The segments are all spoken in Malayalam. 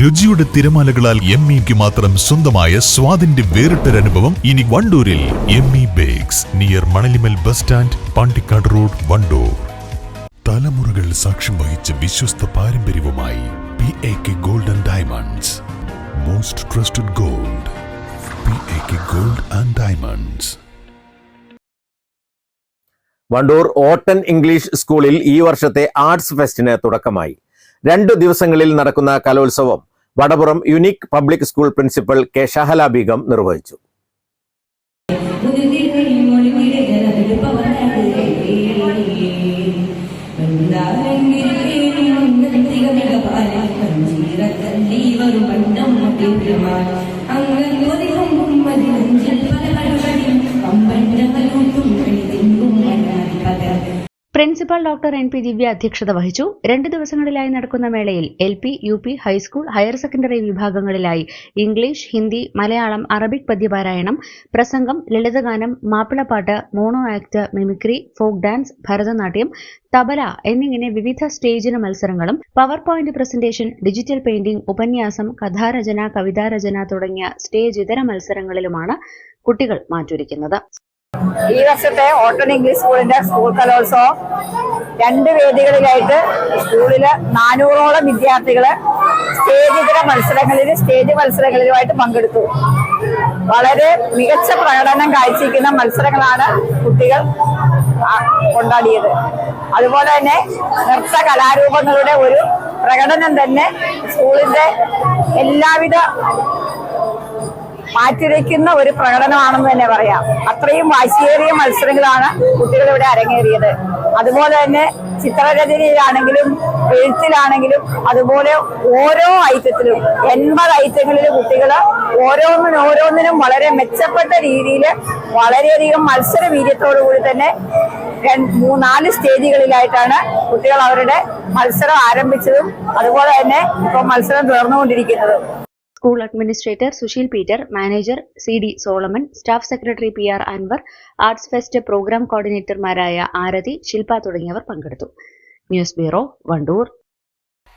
രുചിയുടെ തിരമാലകളാൽ എം ഇക്ക് മാത്രം സ്വന്തമായ സ്വാദിന്റെ വേറിട്ടൊരനുഭവം ഇനി വണ്ടൂരിൽ M E bakes near Manalimal bus stand Pandikkad road Wandoor. തലമുറകൾ സാക്ഷ്യം വഹിച്ച വിശ്വസ്ത പാരമ്പര്യവുമായി P A K gold and diamonds most trusted gold P A K gold and diamonds Wandoor Ottan English സ്കൂളിൽ ഈ വർഷത്തെ ആർട്സ് ഫെസ്റ്റിന് തുടക്കമായി. രണ്ടു ദിവസങ്ങളിൽ നടക്കുന്ന കലോത്സവം Vadapuram unique public school principal K Shahala Beegum നിർവഹിച്ചു principal doctor N P Divya അധ്യക്ഷത വഹിച്ചു. രണ്ട് ദിവസങ്ങളിലായി നടക്കുന്ന മേളയിൽ L P U P high school higher secondary വിഭാഗങ്ങളിലായി English Hindi Malayalam Arabic പദ്യപാരായണം പ്രസംഗം ലളിതഗാനം മാപ്പിളപ്പാട്ട് mono act mimicry folk dance Bharatanatyam tabla എന്നിങ്ങനെ വിവിധ സ്റ്റേജിന് മത്സരങ്ങളും power point presentation digital painting ഉപന്യാസം കഥാരചന കവിതാരചന തുടങ്ങിയ സ്റ്റേജ് ഇതര മത്സരങ്ങളിലുമാണ് കുട്ടികൾ മാറ്റുരയ്ക്കുന്നത്. ഈ വർഷത്തെ ഓട്ടൺ ഇംഗ്ലീഷ് സ്കൂളിന്റെ സ്കൂൾ കലോത്സവം രണ്ട് വേദികളിലായിട്ട് സ്കൂളിൽ നാനൂറോളം വിദ്യാർത്ഥികൾ സ്റ്റേജിതര മത്സരങ്ങളിൽ സ്റ്റേജ് മത്സരങ്ങളിലുമായിട്ട് പങ്കെടുത്തു. വളരെ മികച്ച പ്രകടനം കാഴ്ചവെക്കുന്ന മത്സരങ്ങളാണ് കുട്ടികൾ കൊണ്ടാടിയത്. അതുപോലെ തന്നെ നൃത്ത കലാരൂപങ്ങളുടെ ഒരു പ്രകടനം തന്നെ സ്കൂളിന്റെ എല്ലാവിധ മാറ്റിവെക്കുന്ന ഒരു പ്രകടനമാണെന്ന് തന്നെ പറയാം. അത്രയും വാശിയേറിയ മത്സരങ്ങളാണ് കുട്ടികൾ ഇവിടെ അരങ്ങേറിയത്. അതുപോലെ തന്നെ ചിത്രരചനയിലാണെങ്കിലും എഴുത്തിലാണെങ്കിലും അതുപോലെ ഓരോ ഐറ്റത്തിലും എൺപത് ഐറ്റങ്ങളിൽ കുട്ടികൾ ഓരോന്നിനും ഓരോന്നിനും വളരെ മെച്ചപ്പെട്ട രീതിയിൽ വളരെയധികം മത്സര വീര്യത്തോടു കൂടി തന്നെ മൂന്നാൽ മൂന്ന് നാല് സ്റ്റേജുകളിലായിട്ടാണ് കുട്ടികൾ അവരുടെ മത്സരം ആരംഭിച്ചതും അതുപോലെ തന്നെ ഇപ്പം മത്സരം തുടർന്നുകൊണ്ടിരിക്കുന്നതും school administrator Susheel Peter manager C D Solomon staff secretary P R Anwar arts fest programme കോർഡിനേറ്റർമാരായ Arathi Shilpa തുടങ്ങിയവർ പങ്കെടുത്തു. News bureau Wandoor.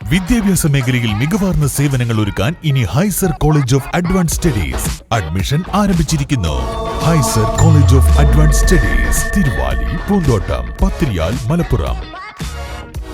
വിദ്യാഭ്യാസ മേഖലയിൽ മികവാർന്ന സേവനങ്ങൾ ഒരുക്കാൻ ഇനി ഹൈസർ college of advance studies admission ആരംഭിച്ചിരിക്കുന്നു. ഹൈസർ college of advance studies Thiruvali Poonthottam Pathiriyal Malappuram.